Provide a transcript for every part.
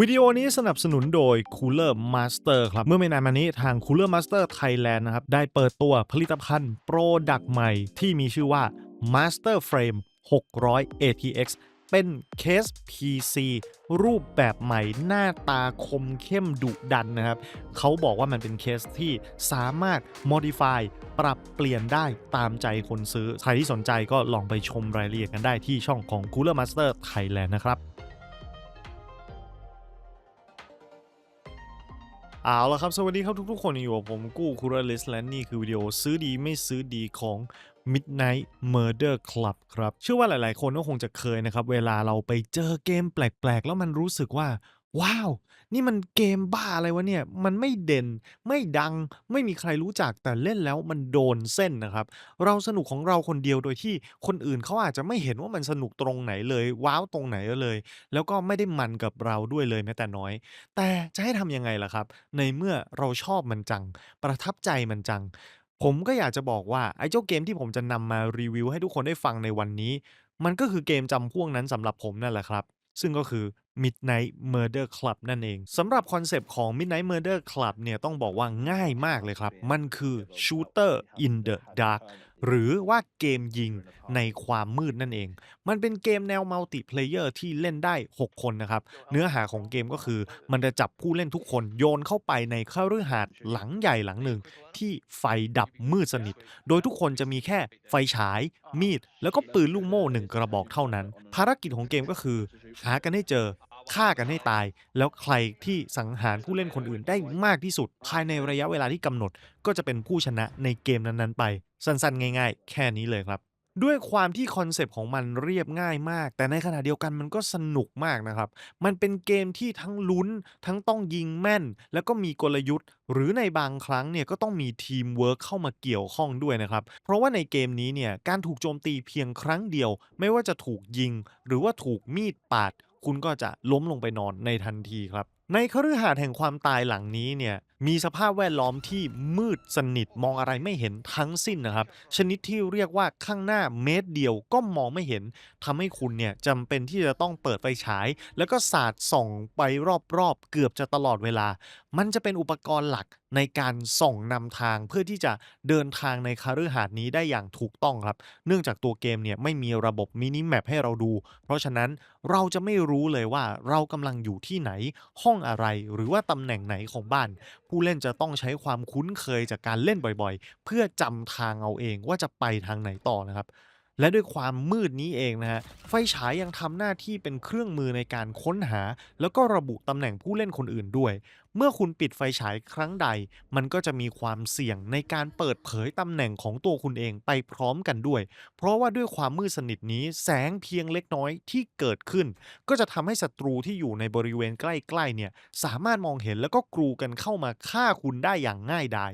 วิดีโอนี้สนับสนุนโดย Cooler Master ครับ เมื่อไม่นานมานี้ทาง Cooler Master Thailand นะครับ ได้เปิดตัวผลิตภัณฑ์โปรดักต์ใหม่ที่มีชื่อว่า Master Frame 600 ATX เป็นเคส PC รูปแบบใหม่หน้าตาคมเข้มดุดันนะครับ เขาบอกว่ามันเป็นเคสที่สามารถ modify ปรับเปลี่ยนได้ตามใจคนซื้อ ใครที่สนใจก็ลองไปชมรายละเอียดกันได้ที่ช่องของ Cooler Master Thailand นะครับ เอาละครับ สวัสดีครับทุกๆคนอยู่กับผมกู้คูรลิสและนี่คือวิดีโอซื้อดีไม่ซื้อดีของ Midnight Murder Club ครับเชื่อว่าหลายๆ คนก็คงจะเคยนะครับ เวลาเราไปเจอเกมแปลกๆ แล้วมันรู้สึกว่า ว้าว นี่มันเกมบ้าอะไรวะเนี่ย มันไม่เด่น ไม่ดัง ไม่มีใครรู้จัก แต่เล่นแล้วมันโดนเส้นนะครับ เราสนุกของเราคนเดียวโดยที่คนอื่นเขาอาจจะไม่เห็นว่ามันสนุกตรงไหนเลย ว้าวตรงไหนเลย แล้วก็ไม่ได้มันกับเราด้วยเลยแม้แต่น้อย แต่จะให้ทำยังไงล่ะครับ ในเมื่อเราชอบมันจัง ประทับใจมันจัง ผมก็อยากจะบอกว่าไอ้เจ้าเกมที่ผมจะนำมารีวิวให้ทุกคนได้ฟังในวันนี้ มันก็คือเกมจำพวกนั้นสำหรับผมนั่นแหละครับ ซึ่งก็คือ Midnight Murder Club นั่นเองสำหรับคอนเซปต์ของ Midnight Murder Club เนี่ยต้องบอกว่าง่ายมากเลยครับ มันคือ Shooter in the Dark หรือว่าเกมยิงในความมืดนั่นเอง มันเป็นเกมแนวมัลติเพลเยอร์ที่เล่นได้ 6 คนนะครับ เนื้อหาของเกมก็คือ มันจะจับผู้เล่นทุกคนโยนเข้าไปในคฤหาสน์หลังใหญ่หลังหนึ่ง ที่ไฟดับมืดสนิท โดยทุกคนจะมีแค่ไฟฉาย มีด แล้วก็ปืนลูกโม่หนึ่งกระบอกเท่านั้น ภารกิจของเกมก็คือ หากันให้เจอ ฆ่ากันให้ตาย แล้วใครที่สังหารผู้เล่นคนอื่นได้มากที่สุด ภายในระยะเวลาที่กำหนด ก็จะเป็นผู้ชนะในเกมนั้นๆ ไป สั้นๆ ง่าย ๆ แค่นี้เลยครับ ด้วยความที่คอนเซปต์ของมันเรียบง่ายมาก แต่ในขณะเดียวกันมันก็สนุกมากนะครับ มันเป็นเกมที่ทั้งลุ้น ทั้งต้องยิงแม่น แล้วก็มีกลยุทธ์ หรือในบางครั้งเนี่ยก็ต้องมีทีมเวิร์กเข้ามาเกี่ยวข้องด้วยนะครับ เพราะว่าในเกมนี้เนี่ยการถูกโจมตีเพียงครั้งเดียว ไม่ว่าจะถูกยิง หรือว่าถูกมีดปาด คุณก็จะล้มลงไปนอนในทันทีครับ ในคฤหาสน์แห่งความตายหลังนี้เนี่ย มีสภาพแวดล้อมที่มืดสนิทมองอะไรไม่เห็นทั้งสิ้นนะครับ ชนิดที่เรียกว่าข้างหน้าเมตรเดียวก็มองไม่เห็นทำให้คุณเนี่ยจำเป็นที่จะต้องเปิดไฟฉาย แล้วก็สาดส่องไปรอบๆ เกือบจะตลอดเวลา มันจะเป็นอุปกรณ์หลักในการส่องนำทางเพื่อที่จะเดินทางในคฤหาสน์นี้ได้อย่างถูกต้องครับ เนื่องจากตัวเกมเนี่ยไม่มีระบบมินิแมปให้เราดู เพราะฉะนั้นเราจะไม่รู้เลยว่าเรากำลังอยู่ที่ไหน ห้องอะไรหรือว่าตำแหน่งไหนของบ้านผู้เล่นจะต้องใช้ความคุ้นเคยจากการเล่นบ่อยๆ เพื่อจำทางเอาเองว่าจะไปทางไหนต่อนะครับ และด้วยความมืดนี้เองนะฮะไฟฉายยังทำหน้าที่เป็นเครื่องมือในการค้นหา แล้วก็ระบุตำแหน่งผู้เล่นคนอื่นด้วย เมื่อคุณปิดไฟฉายครั้งใด มันก็จะมีความเสี่ยงในการเปิดเผยตำแหน่งของตัวคุณเองไปพร้อมกันด้วย เพราะว่าด้วยความมืดสนิทนี้แสงเพียงเล็กน้อยที่เกิดขึ้น ก็จะทำให้ศัตรูที่อยู่ในบริเวณใกล้ๆเนี่ยสามารถมองเห็นแล้วก็กรูกันเข้ามาฆ่าคุณได้อย่างง่ายดาย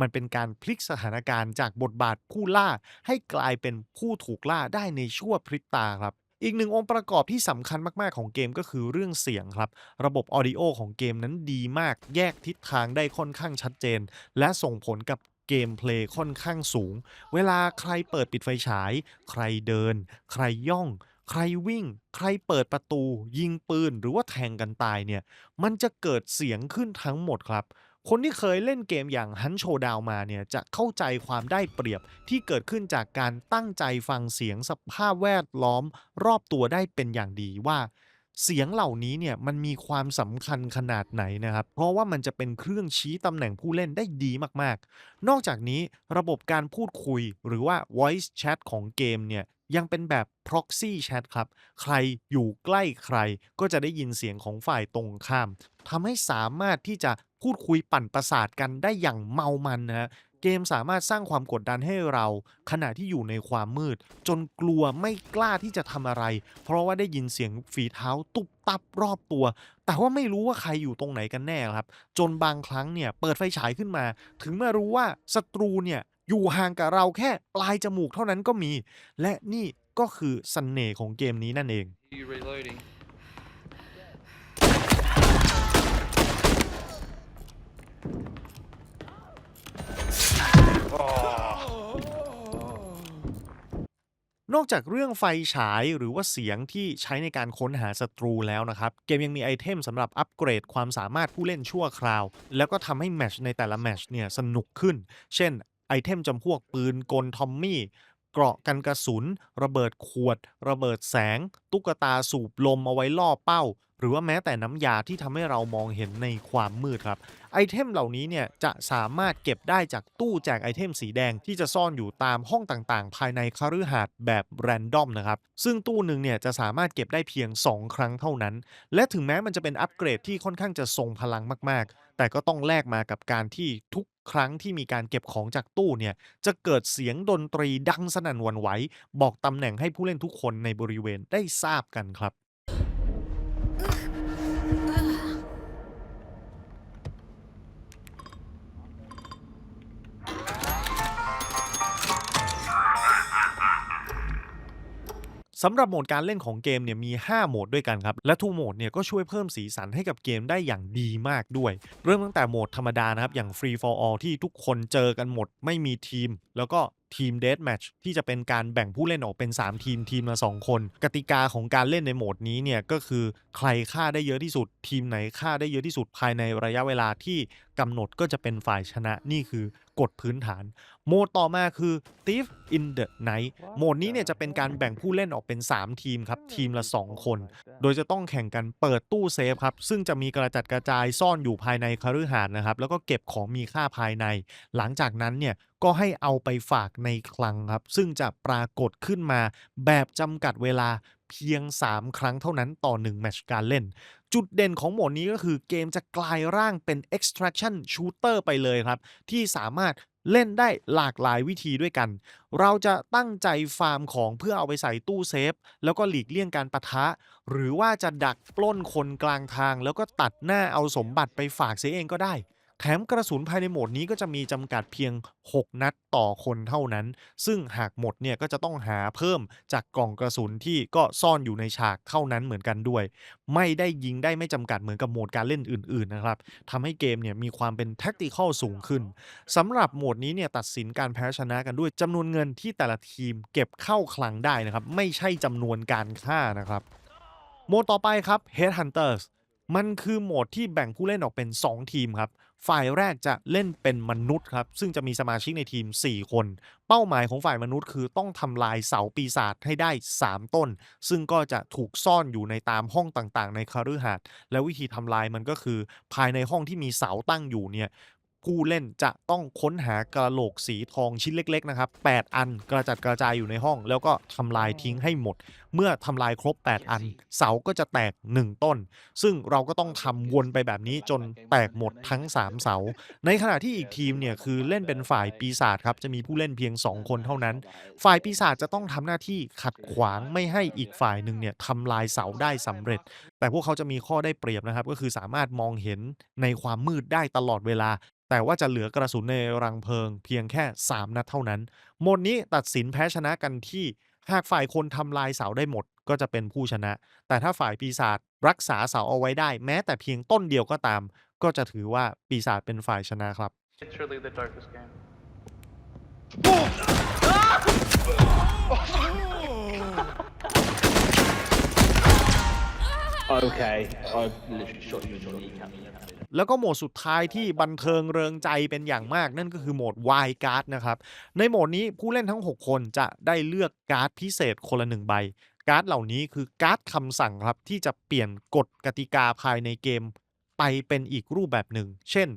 มันเป็นการพลิกสถานการณ์จากบทบาทผู้ล่าให้กลายเป็นผู้ถูกล่าได้ในชั่วพริบตาครับ อีกหนึ่งองค์ประกอบที่สำคัญมากๆของเกมก็คือเรื่องเสียงครับ ระบบออดิโอของเกมนั้นดีมาก แยกทิศทางได้ค่อนข้างชัดเจน และส่งผลกับเกมเพลย์ค่อนข้างสูง เวลาใครเปิดปิดไฟฉาย ใครเดิน ใครย่อง ใครวิ่ง ใครเปิดประตู ยิงปืน หรือว่าแทงกันตายเนี่ย มันจะเกิดเสียงขึ้นทั้งหมดครับ คนที่เคยเล่นเกมอย่างฮันโชดาวมาเนี่ยจะเข้าใจความได้เปรียบที่เกิดขึ้นจากการตั้งใจฟังเสียงสภาพแวดล้อมรอบตัวได้เป็นอย่างดีว่า เสียงเหล่านี้เนี่ยมันมีความสำคัญขนาดไหนนะครับ เพราะว่ามันจะเป็นเครื่องชี้ตำแหน่งผู้เล่นได้ดีมากๆ นอกจากนี้ระบบการพูดคุยหรือว่า voice chat ของเกมเนี่ย ยังเป็นแบบ proxy chat ครับ ใครอยู่ใกล้ใครก็จะได้ยินเสียงของฝ่ายตรงข้ามทำให้สามารถที่จะพูดคุยปั่นประสาทกันได้อย่างเมามันนะฮะเกมสามารถสร้างความกดดันให้เรา ขณะที่อยู่ในความมืด จนกลัวไม่กล้าที่จะทำอะไร เพราะว่าได้ยินเสียงฝีเท้าตุบตับรอบตัว แต่ว่าไม่รู้ว่าใครอยู่ตรงไหนกันแน่ครับ จนบางครั้งเนี่ยเปิดไฟฉายขึ้นมา ถึงมารู้ว่าศัตรูเนี่ย อยู่ห่างกับเราแค่ปลายจมูกเท่านั้นก็มี และนี่ก็คือเสน่ห์ของเกมนี้นั่นเอง นอกจากเรื่องไฟฉายหรือว่าเสียงที่ใช้ในการค้นหาศัตรูแล้วนะครับ เกมยังมีไอเทมสำหรับอัปเกรดความสามารถผู้เล่นชั่วคราว แล้วก็ทำให้แมชในแต่ละแมชเนี่ยสนุกขึ้น เช่น ไอเทมจำพวกปืนกลทอมมี่ เกราะกันกระสุน ระเบิดขวด ระเบิดแสง ตุ๊กตาสูบลมเอาไว้ล่อเป้า หรือว่าแม้แต่น้ำยาที่ทำให้เรามองเห็นในความมืดครับ ไอเทมเหล่านี้เนี่ยจะสามารถเก็บได้จากตู้แจกไอเทมสีแดงที่จะซ่อนอยู่ตามห้องต่างๆ ภายในคฤหาสน์แบบแรนดอมนะครับ ซึ่งตู้หนึ่งเนี่ยจะสามารถเก็บได้เพียง 2 ครั้งเท่านั้น และถึงแม้มันจะเป็นอัปเกรดที่ค่อนข้างจะทรงพลังมากๆแต่ก็ต้องแลกมากับการที่ทุก ครั้งที่มีการเก็บของจากตู้เนี่ยจะเกิดเสียงดนตรีดังสนั่นหวั่นไหวบอกตำแหน่งให้ผู้เล่นทุกคนในบริเวณได้ทราบกันครับ สำหรับโหมดการเล่นของเกมเนี่ยมี 5 โหมดด้วยกันครับ และทุกโหมดเนี่ยก็ช่วยเพิ่มสีสันให้กับเกมได้อย่างดีมากด้วย เริ่มตั้งแต่โหมดธรรมดานะครับ อย่าง Free for All ที่ทุกคนเจอกันหมดไม่มีทีม แล้วก็ ทีม Death Match ที่จะเป็นการแบ่งผู้เล่นออกเป็น 3 ทีมทีมละ2คน กติกาของการเล่นในโหมดนี้เนี่ยก็คือใครฆ่าได้เยอะที่สุด ทีมไหนฆ่าได้เยอะที่สุดภายในระยะเวลาที่กำหนดก็จะเป็นฝ่ายชนะนี่คือกฎพื้นฐาน โหมดต่อมาคือ Thief in the Night โหมดนี้เนี่ยจะเป็นการแบ่งผู้เล่นออกเป็น 3 ทีมครับ ทีมละ 2 คน โดยจะต้องแข่งกันเปิดตู้เซฟครับ ซึ่งจะมีกระจัดกระจายซ่อนอยู่ภายในคฤหาสน์นะครับ แล้วก็เก็บของมีค่าภายใน หลังจากนั้นเนี่ย ก็ให้เอาไปฝากในคลังครับ ซึ่งจะปรากฏขึ้นมาแบบจำกัดเวลาเพียง 3 ครั้งเท่านั้นต่อ 1 แมตช์การเล่น จุดเด่นของโหมดนี้ก็คือเกมจะกลายร่างเป็น extraction shooter ไปเลยครับ ที่สามารถเล่นได้หลากหลายวิธีด้วยกัน เราจะตั้งใจฟาร์มของเพื่อเอาไปใส่ตู้เซฟ แล้วก็หลีกเลี่ยงการปะทะ หรือว่าจะดักปล้นคนกลางทาง แล้วก็ตัดหน้าเอาสมบัติไปฝากเสียเองก็ได้ แถมกระสุนภายในโหมดนี้ก็จะมีจำกัดเพียง 6 นัดต่อคนเท่านั้น ซึ่งหากหมดเนี่ยก็จะต้องหาเพิ่มจากกล่องกระสุนที่ก็ซ่อนอยู่ในฉากเท่านั้นเหมือนกันด้วย ไม่ได้ยิงได้ไม่จำกัดเหมือนกับโหมดการเล่นอื่นๆนะครับทำให้เกมเนี่ยมีความเป็น tactical สูงขึ้นสำหรับโหมดนี้เนี่ยตัดสินการแพ้ชนะกันด้วยจำนวนเงินที่แต่ละทีมเก็บเข้าคลังได้นะครับไม่ใช่จำนวนการฆ่านะครับโหมดต่อไปครับ Headhunters มันคือโหมดที่แบ่งผู้เล่นออกเป็น 2 ทีมครับ ฝ่ายแรกจะเล่นเป็นมนุษย์ครับ ซึ่งจะมีสมาชิกในทีม 4 คน เป้าหมายของฝ่ายมนุษย์คือต้องทำลายเสาปีศาจให้ได้ 3 ต้น ซึ่งก็จะถูกซ่อนอยู่ในตามห้องต่างๆ ในคฤหาดและวิธีทำลายมันก็คือ ภายในห้องที่มีเสาตั้งอยู่เนี่ย ผู้เล่นจะต้องค้นหากระโหลกสีทองชิ้นเล็กๆนะครับ 8 อันกระจัดกระจายอยู่ในห้อง แล้วก็ทำลายทิ้งให้หมด เมื่อทำลายครบ 8 อัน เสาก็จะแตก 1 ต้น ซึ่งเราก็ต้องทำวนไปแบบนี้จนแตกหมดทั้ง 3 เสา ในขณะที่อีกทีมเนี่ยคือเล่นเป็นฝ่ายปีศาจครับ จะมีผู้เล่นเพียง 2 คนเท่านั้น ฝ่ายปีศาจจะต้องทำหน้าที่ขัดขวางไม่ให้อีกฝ่ายหนึ่งเนี่ยทำลายเสาได้สำเร็จ แต่พวกเขาจะมีข้อได้เปรียบนะครับก็คือสามารถมองเห็นในความมืดได้ตลอดเวลา แต่ว่าจะเหลือกระสุนในรังเพลิงเพียงแค่ 3 นัดเท่านั้นโหมดนี้ตัดสินแพ้ชนะกันที่หากฝ่ายคนทำลายเสาได้หมดก็จะเป็นผู้ชนะ แต่ถ้าฝ่ายปีศาจรักษาเสาเอาไว้ได้ แม้แต่เพียงต้นเดียวก็ตาม ก็จะถือว่าปีศาจเป็นฝ่ายชนะครับ It's really the darkest game. Okay, I literally shot you in your kneecap. แล้วก็โหมดสุดท้ายที่บันเทิงเริงใจเป็นอย่างมาก นั่นก็คือโหมด Wild Card นะครับ ในโหมดนี้ผู้เล่นทั้ง 6 คนจะได้เลือกการ์ดพิเศษคนละหนึ่งใบ การ์ดเหล่านี้คือการ์ดคำสั่งครับที่จะเปลี่ยนกฎกติกาภายในเกมไปเป็นอีกรูปแบบหนึ่ง เช่น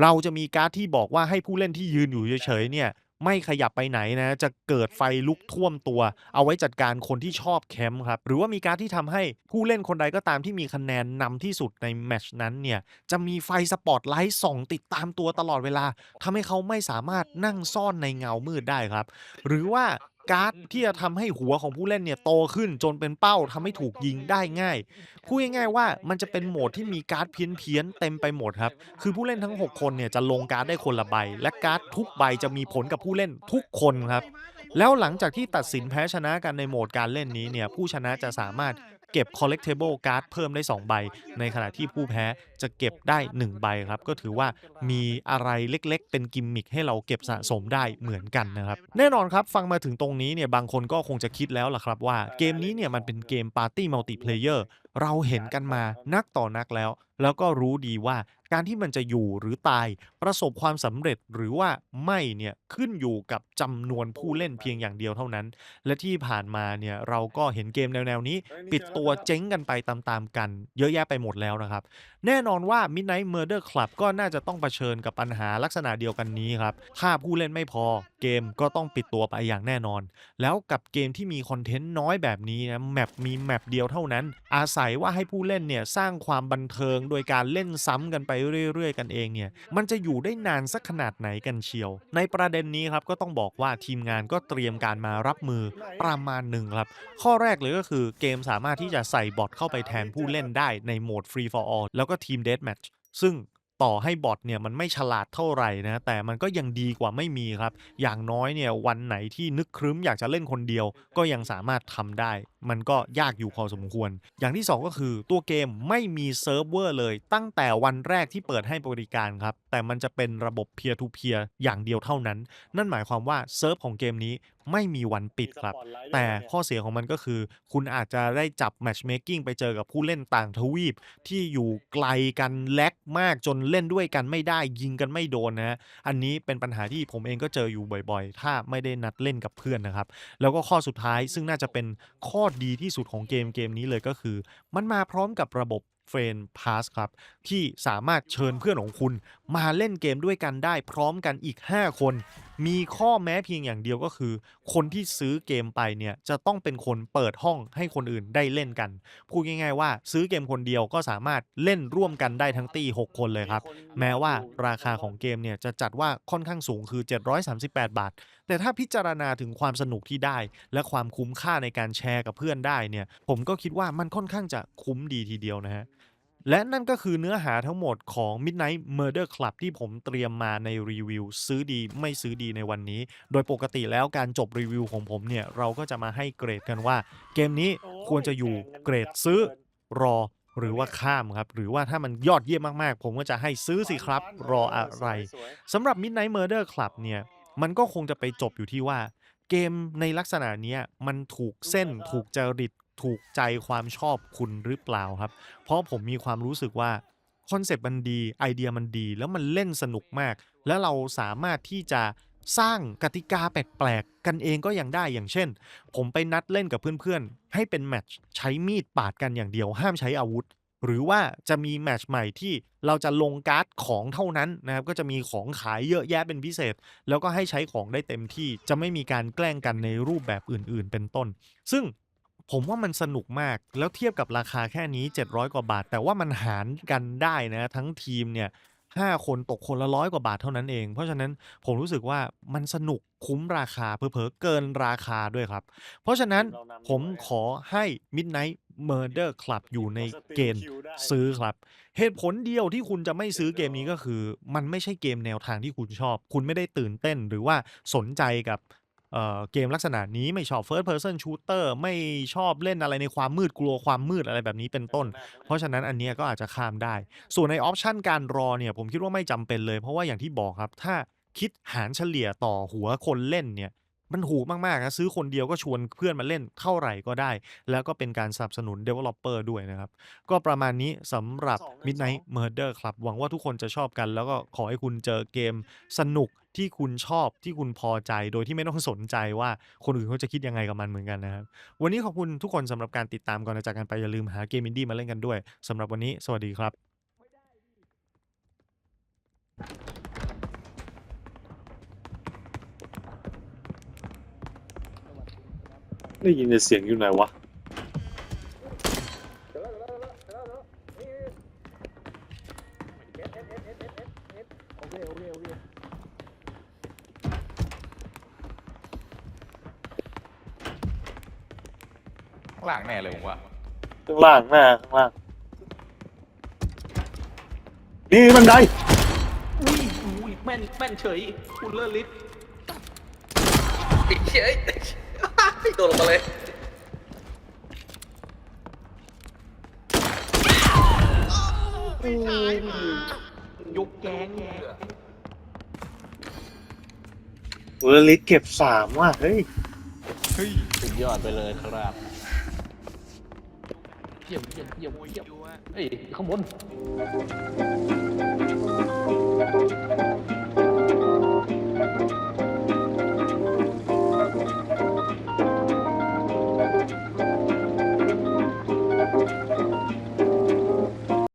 เราจะมีการ์ดที่บอกว่าให้ผู้เล่นที่ยืนอยู่เฉยๆเนี่ย ไม่ขยับไปไหนนะ จะเกิดไฟลุกท่วมตัว เอาไว้จัดการคนที่ชอบแคมป์ครับ หรือว่ามีการที่ทำให้ผู้เล่นคนใดก็ตามที่มีคะแนนนำที่สุดในแมชนั้นเนี่ยจะมีไฟสปอตไลท์ส่องติดตามตัวตลอดเวลาทำให้เขาไม่สามารถนั่งซ่อนในเงามืดได้ครับ หรือว่า การ์ดที่จะทำให้หัวของผู้เล่นเนี่ยโตขึ้นจนเป็นเป้าทำให้ถูกยิงได้ง่ายพูดง่ายๆว่ามันจะเป็นโหมดที่มีการ์ดเพี้ยนๆเต็มไปหมดครับ คือผู้เล่นทั้ง 6 คนเนี่ยจะลงการ์ดได้คนละใบ และการ์ดทุกใบจะมีผลกับผู้เล่นทุกคนครับ แล้วหลังจากที่ตัดสินแพ้ชนะกันในโหมดการเล่นนี้เนี่ยผู้ชนะจะสามารถ เก็บ collectible card เพิ่มได้ 2 ใบ ในขณะที่ผู้แพ้จะเก็บได้ 1 ใบครับ ก็ถือว่ามีอะไรเล็กๆ เป็นกิมมิคให้เราเก็บสะสมได้เหมือนกันนะครับ แน่นอนครับ ฟังมาถึงตรงนี้เนี่ยบางคนก็คงจะคิดแล้วล่ะครับว่าเกมนี้เนี่ยมันเป็นเกมปาร์ตี้มัลติเพลเยอร์เราเห็นกันมานักต่อนักแล้ว แล้วก็รู้ดีว่าการที่มันจะอยู่หรือตายประสบความสำเร็จหรือว่าไม่เนี่ยขึ้นอยู่กับจำนวนผู้เล่นเพียงอย่างเดียวเท่านั้น และที่ผ่านมาเนี่ยเราก็เห็นเกมแนวๆนี้ ปิดตัวเจ๊งกันไปตามๆกัน เยอะแยะไปหมดแล้วนะครับ แน่นอนว่า Midnight Murder Club ก็น่าจะต้องเผชิญกับปัญหาลักษณะเดียวกันนี้ครับถ้าผู้เล่นไม่พอ เกมก็ต้องปิดตัวไปอย่างแน่นอน แล้วกับเกมที่มีคอนเทนต์น้อยแบบนี้นะแมปมีแมปเดียวเท่านั้นอาศัยว่าให้ผู้เล่นเนี่ยสร้างความบันเทิงโดยการเล่นซ้ำกันไปเรื่อยๆ กันเองเนี่ยมันจะอยู่ได้นานสักขนาดไหนกันเชียว ในประเด็นนี้ครับก็ต้องบอกว่าทีมงานก็เตรียมการมารับมือประมาณหนึ่งครับ ข้อแรกเลยก็คือเกมสามารถที่จะใส่บอทเข้าไปแทนผู้เล่นได้ในโหมด Free for All แล้วก็ทีม Deathmatch ซึ่งต่อให้บอทเนี่ยมันไม่ฉลาดเท่าไหร่นะแต่มันก็ยังดีกว่าไม่มีครับ อย่างน้อยเนี่ยวันไหนที่นึกครึ้มอยากจะเล่นคนเดียว ก็ยังสามารถทำได้มันก็ยากอยู่พอสมควร อย่างที่ 2 ก็คือตัวเกมไม่มีเซิร์ฟเวอร์เลยตั้งแต่วันแรกที่เปิดให้บริการครับ แต่มันจะเป็นระบบ peer to peer อย่างเดียวเท่านั้น นั่นหมายความว่าเซิร์ฟของเกมนี้ไม่มีวันปิดครับ แต่ข้อเสียของมันก็คือ คุณอาจจะได้จับ matchmaking ไปเจอกับผู้เล่นต่างทวีป ที่อยู่ไกลกันแลกมากจนเล่นด้วยกันไม่ได้ยิงกันไม่โดนนะอันนี้เป็นปัญหาที่ผมเองก็เจออยู่บ่อยๆ ถ้าไม่ได้นัดเล่นกับเพื่อนนะครับ แล้วก็ข้อสุดท้ายซึ่งน่าจะเป็นข้อดีที่สุดของเกมเกมนี้เลยก็คือ มันมาพร้อมกับระบบ เฟรนพาสครับ ที่สามารถเชิญเพื่อนของคุณ มาเล่นเกมด้วยกันได้พร้อมกันอีก 5 คน มีข้อแม้เพียงอย่างเดียวก็คือ คนที่ซื้อเกมไปเนี่ยจะต้องเป็นคนเปิดห้องให้คนอื่นได้เล่นกัน พูดง่าย ๆ ว่าซื้อเกมคนเดียวก็สามารถเล่นร่วมกันได้ทั้งตี 6 คนเลยครับ แม้ว่าราคาของเกมเนี่ยจะจัดว่าค่อนข้างสูงคือ 738 บาท แต่ถ้าพิจารณาถึงความสนุกที่ได้ และความคุ้มค่าในการแชร์กับเพื่อนได้เนี่ยผมก็คิดว่ามันค่อนข้างจะคุ้มดีทีเดียวนะฮะ และนั่นก็คือเนื้อหาทั้งหมดของ Midnight Murder Club ที่ผมเตรียมมาในรีวิว ซื้อดีไม่ซื้อดีในวันนี้ โดยปกติแล้วการจบรีวิวของผมเนี่ย เราก็จะมาให้เกรดกันว่า เกมนี้ควรจะอยู่เกรดซื้อรอหรือว่าข้ามครับ หรือว่าถ้ามันยอดเยี่ยมมากๆ ผมก็จะให้ซื้อสิครับ รออะไรสำหรับ Midnight Murder Club เนี่ย มันก็คงจะไปจบอยู่ที่ว่า เกมในลักษณะเนี้ยมันถูกเส้นถูกจริต ถูกใจความชอบคุณหรือเปล่าครับ เพราะผมมีความรู้สึกว่าคอนเซปต์มันดีไอเดียมันดี แล้วมันเล่นสนุกมาก แล้วเราสามารถที่จะสร้างกติกาแปลกๆ กันเองก็ยังได้อย่างเช่น ผมไปนัดเล่นกับเพื่อนๆ ให้เป็นแมตช์ใช้มีดปาดกันอย่างเดียว ห้ามใช้อาวุธ หรือว่าจะมีแมตช์ใหม่ที่เราจะลงการ์ดของเท่านั้นนะครับ ก็จะมีของขายเยอะแยะเป็นพิเศษ แล้วก็ให้ใช้ของได้เต็มที่จะไม่มีการแกล้งกันในรูปแบบอื่นๆ เป็นต้น ซึ่ง ผมว่ามันสนุกมากแล้วเทียบกับราคาแค่นี้ 700 กว่าบาท แต่ว่ามันหารกันได้นะทั้งทีมเนี่ย5คนตกคนละร้อยกว่าบาทเท่านั้นเอง เพราะฉะนั้นผมรู้สึกว่ามันสนุกคุ้มราคาเผลอๆเกินราคาด้วยครับ เพราะฉะนั้นผมขอให้ Midnight Murder Club อยู่ในเกณฑ์ซื้อครับ เหตุผลเดียวที่คุณจะไม่ซื้อเกมนี้ก็คือ มันไม่ใช่เกมแนวทางที่คุณชอบ คุณไม่ได้ตื่นเต้นหรือว่าสนใจกับ เอ่อเกมลักษณะนี้ไม่ชอบ First Person Shooter ไม่ชอบเล่นอะไรในความมืดกลัวความมืดอะไรแบบนี้เป็นต้น เพราะฉะนั้นอันเนี้ยก็อาจจะข้ามได้ ส่วนในออปชันการรอเนี่ยผมคิดว่าไม่จำเป็นเลย เพราะว่าอย่างที่บอกครับ ถ้าคิดหารเฉลี่ยต่อหัวคนเล่นเนี่ยมันถูกมากๆนะซื้อคนเดียวก็ชวนเพื่อนมาเล่นเท่าไหร่ก็ได้ แล้วก็เป็นการสนับสนุน Developer ด้วยนะครับ ก็ประมาณนี้สำหรับ Midnight Murder ครับ หวังว่าทุกคนจะชอบกัน แล้วก็ขอให้คุณเจอเกมสนุก ที่คุณชอบที่คุณพอใจโดยที่ไม่ต้องสนใจว่าคนอื่นเขาจะคิดยังไงกับมันเหมือนกันนะครับ วันนี้ขอบคุณทุกคนสำหรับการติดตามก่อนจากกันไปอย่าลืมหาเกมอินดี้มาเล่นกันด้วยสำหรับวันนี้ สวัสดีครับ ได้ยินเสียงอยู่ไหนวะ ข้างล่างแน่เลยผมว่าข้างล่างหน่าข้างล่างนี่บันไดอุ้ยอุ้ยแม่นแม่นเฉยคุณเลอร์ลิสไอ้เชี่ยไอ้โดนลงมาเลยยกแกงเวอร์ลิสเก็บสามว่ะเฮ้ย เฮ้ยสุดยอดไปเลยครับ ยี่ยมเยี่ยมเยี่ยมเยี่ยมเฮ้ยข้างบน